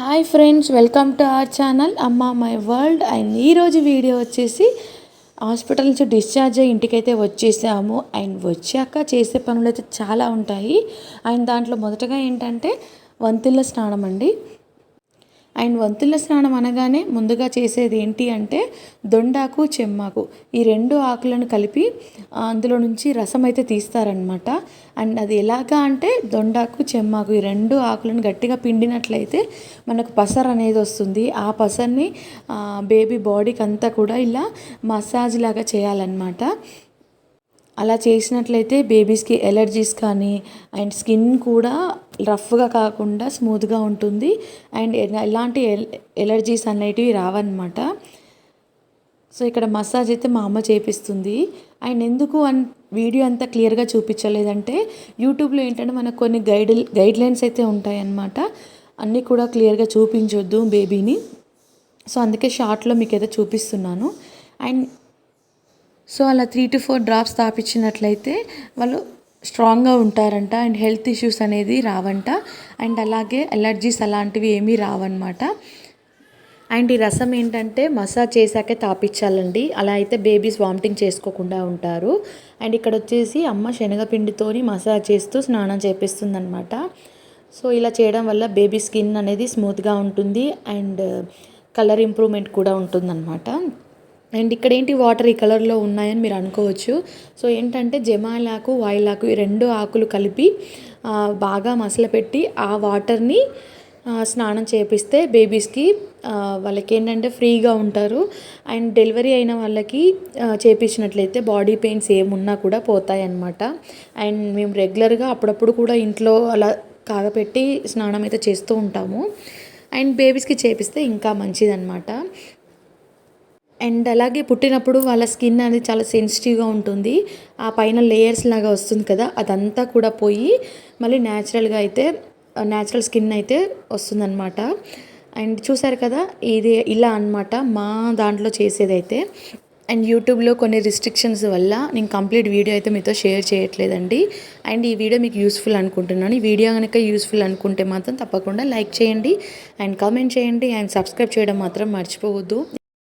Hi friends welcome to our channel. Amma my world. And ఈరోజు video వచ్చేసి hospital నుంచి discharge అయ్యి ఇంటికైతే వచ్చేసాము. అండ్ వచ్చాక చేసే పనులు అయితే చాలా ఉంటాయి. అండ్ దాంట్లో మొదటగా ఏంటంటే వంతిళ్ళ స్నానం అండి. అండ్ వంతుల స్నానం అనగానే ముందుగా చేసేది ఏంటి అంటే దొండాకు చెమ్మాకు ఈ రెండు ఆకులను కలిపి అందులో నుంచి రసం అయితే తీస్తారనమాట అండ్ అది ఎలాగా అంటే దొండాకు చెమ్మాకు ఈ రెండు ఆకులను గట్టిగా పిండినట్లయితే మనకు పసర్ అనేది వస్తుంది. ఆ పసర్ని బేబీ బాడీకి అంతా కూడా ఇలా మసాజ్ లాగా చేయాలన్నమాట. అలా చేసినట్లయితే బేబీస్కి ఎలర్జీస్ కానీ అండ్ స్కిన్ కూడా రఫ్గా కాకుండా స్మూత్గా ఉంటుంది. అండ్ ఎలాంటి ఎల్ ఎలర్జీస్ అనేటివి రావన్నమాట. సో ఇక్కడ మసాజ్ అయితే మా అమ్మ చేపిస్తుంది. అండ్ ఎందుకు అన్ వీడియో అంతా క్లియర్గా చూపించలేదంటే యూట్యూబ్లో ఏంటంటే మనకు కొన్ని గైడ్ గైడ్ లైన్స్ అయితే ఉంటాయన్నమాట. అన్నీ కూడా క్లియర్గా చూపించొద్దు బేబీని. సో అందుకే షార్ట్లో మీకు అయితే చూపిస్తున్నాను. అండ్ సో అలా త్రీ టు ఫోర్ డ్రాప్స్ తాపించినట్లయితే వాళ్ళు స్ట్రాంగ్గా ఉంటారంట అండ్ హెల్త్ ఇష్యూస్ అనేది రావంట. అండ్ అలాగే ఎలర్జీస్ అలాంటివి ఏమీ రావన్నమాట. అండ్ ఈ రసం ఏంటంటే మసాజ్ చేశాకే తాపించాలండి అలా అయితే బేబీస్ వామిటింగ్ చేసుకోకుండా ఉంటారు. అండ్ ఇక్కడ వచ్చేసి అమ్మ శనగపిండితోని మసాజ్ చేస్తూ స్నానం చేపిస్తుందన్నమాట. సో ఇలా చేయడం వల్ల బేబీ స్కిన్ అనేది స్మూత్గా ఉంటుంది. అండ్ కలర్ ఇంప్రూవ్మెంట్ కూడా ఉంటుందన్నమాట. అండ్ ఇక్కడ ఏంటి వాటర్ ఈ కలర్లో ఉన్నాయని మీరు అనుకోవచ్చు. సో ఏంటంటే జమాలాకు వాయిలాకు ఈ రెండు ఆకులు కలిపి బాగా మసలపెట్టి ఆ వాటర్ని స్నానం చేపిస్తే బేబీస్కి వాళ్ళకి ఏంటంటే ఫ్రీగా ఉంటారు. అండ్ డెలివరీ అయిన వాళ్ళకి చేపించినట్లయితే బాడీ పెయిన్స్ ఏమున్నా కూడా పోతాయి అన్నమాట అండ్ మేము రెగ్యులర్గా అప్పుడప్పుడు కూడా ఇంట్లో అలా కాగపెట్టి స్నానం అయితే చేస్తూ ఉంటాము. అండ్ బేబీస్కి చేపిస్తే ఇంకా మంచిదన్నమాట. అండ్ అలాగే పుట్టినప్పుడు వాళ్ళ స్కిన్ అనేది చాలా సెన్సిటివ్గా ఉంటుంది. ఆ పైన లేయర్స్ లాగా వస్తుంది కదా అదంతా కూడా పోయి మళ్ళీ న్యాచురల్గా అయితే న్యాచురల్ స్కిన్ అయితే వస్తుందన్నమాట. అండ్ చూసారు కదా ఇది ఇలా అన్నమాట మా దాంట్లో చేసేదైతే. అండ్ యూట్యూబ్లో కొన్ని రిస్ట్రిక్షన్స్ వల్ల నేను కంప్లీట్ వీడియో అయితే మీతో షేర్ చేయట్లేదండి. అండ్ ఈ వీడియో మీకు యూస్ఫుల్ అనుకుంటున్నాను. ఈ వీడియో కనుక యూస్ఫుల్ అనుకుంటే మాత్రం తప్పకుండా లైక్ చేయండి అండ్ కామెంట్ చేయండి అండ్ సబ్స్క్రైబ్ చేయడం మాత్రం మర్చిపోవద్దు.